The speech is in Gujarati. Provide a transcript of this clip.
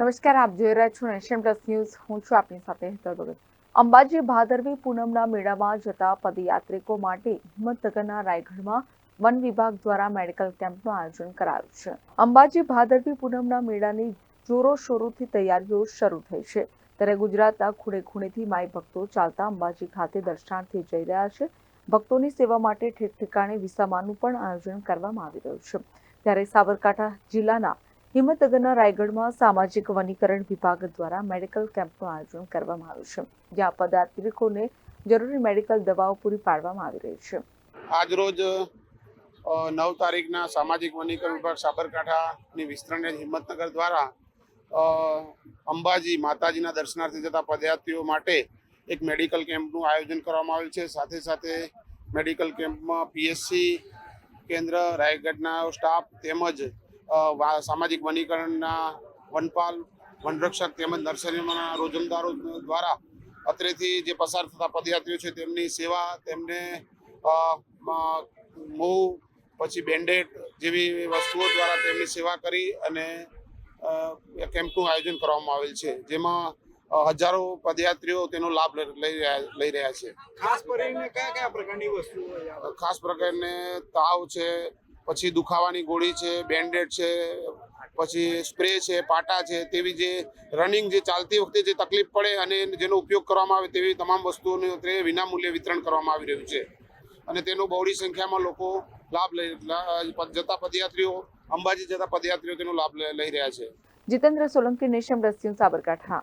નમસ્કાર, આપ જોઈ રહ્યા છો નેશન પ્લસ ન્યૂઝ. હું છું આપની સાથે ભગત. અંબાજી ભાદરવી પૂનમના મેળામાં જતા પદયાત્રિકો માટે હિંમતનગરના રાયગઢમાં વન વિભાગ દ્વારા મેડિકલ કેમ્પનું આયોજન કરાયું છે. અંબાજી ભાદરવી પૂનમના મેળાની જોરો શોરોથી તૈયારીઓ શરૂ થઈ છે. ત્યારે ગુજરાતના ખૂણે ખૂણેથી માઈ ભક્તો ચાલતા અંબાજી ખાતે દર્શનાર્થે જઈ રહ્યા છે. ભક્તોની સેવા માટે ઠેક ઠેકાણે વિસામાનું પણ આયોજન કરવામાં આવી રહ્યું છે. ત્યારે સાબરકાંઠા જિલ્લાના હિંમતનગરના રાયગઢમાં સામાજિક વનીકરણ વિભાગ દ્વારા મેડિકલ કેમ્પનું આયોજન કરવામાં આવ્યું છે, જ્યાં પદાર્થિકોને જરૂરી મેડિકલ દવાઓ પૂરી પાડવામાં આવી રહી છે. આજરોજ નવ તારીખના સામાજિક વનીકરણ વિભાગ સાબરકાંઠાની વિસ્તરણ હિંમતનગર દ્વારા અંબાજી માતાજીના દર્શનાર્થે જતા પદયાત્રીઓ માટે એક મેડિકલ કેમ્પનું આયોજન કરવામાં આવેલ છે. સાથે સાથે મેડિકલ કેમ્પમાં પીએસસી કેન્દ્ર, રાયગઢના સ્ટાફ તેમજ સામાજિક વનીકરણના વનપાલ વનરક્ષક તેમજ નર્સરીના રોજમદારો દ્વારા અત્રેથી જે પસાર થતા પદયાત્રીઓ છે તેમની સેવા તેમને મૂવ પછી બેન્ડેડ જેવી વસ્તુઓ દ્વારા તેમની સેવા કરી અને કેમ્પનું આયોજન કરવામાં આવેલ છે. જેમાં હજારો પદયાત્રીઓ તેનો લાભ લઈ લઈ રહ્યા લઈ રહ્યા છે. ખાસ કરીને કયા કયા પ્રકારની વસ્તુઓ ખાસ પ્રકારને તાવ છે પછી દુખાવાની ગોળી છે, બેન્ડેડ છે, પછી સ્પ્રે છે, પાટા છે, તેવી જે રનિંગ જે ચાલતી વખતે જે તકલીફ પડે અને જેનો ઉપયોગ કરવામાં આવે તેવી તમામ વસ્તુઓનું અત્રે વિનામૂલ્યે વિતરણ કરવામાં આવી રહ્યું છે. અને તેનો બહોળી સંખ્યામાં લોકો લાભ લઈ જતા પદયાત્રીઓ, અંબાજી જતા પદયાત્રીઓ તેનો લાભ લઈ રહ્યા છે. Jitendra Solanki nation plus Sabarkantha.